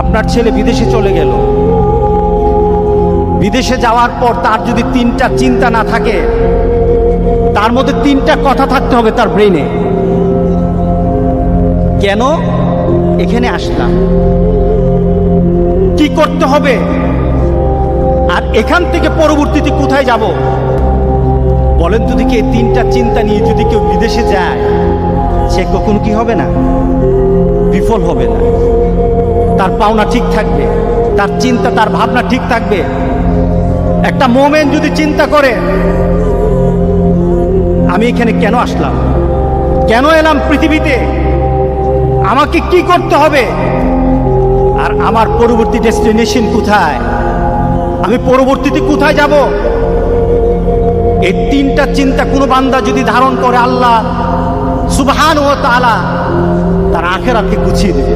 আপনার ছেলে বিদেশে চলে গেল। বিদেশে যাওয়ার পর তার যদি তিনটা চিন্তা না থাকে, তার মধ্যে তিনটা কথা থাকতে হবে তার ব্রেনে কেন? এখানে আসলাম। কি করতে হবে? আর এখান থেকে পরবর্তীতে কোথায় যাব? বলেন তো দেখি তিনটা চিন্তা নিয়ে যদি কেউ বিদেশে যায়, সে কখনো কি হবে না? বিফল হবে না। তার পাওনা ঠিক থাকবে, তার চিন্তা, তার ভাবনা ঠিক থাকবে। একটা মোমেন যদি চিন্তা করে, আমি এখানে কেন আসলাম? কেন এলাম পৃথিবীতে? আমাকে কি করতে হবে? আর আমার পরবর্তী ডেস্টিনেশন কোথায়? আমি পরবর্তীতে কোথায় যাব? এই তিনটা চিন্তা কোনো বান্দা যদি ধারণ করে, আল্লাহ সুবহান ও তাআলা তার আখেরাতকে গুছিয়ে দেবে।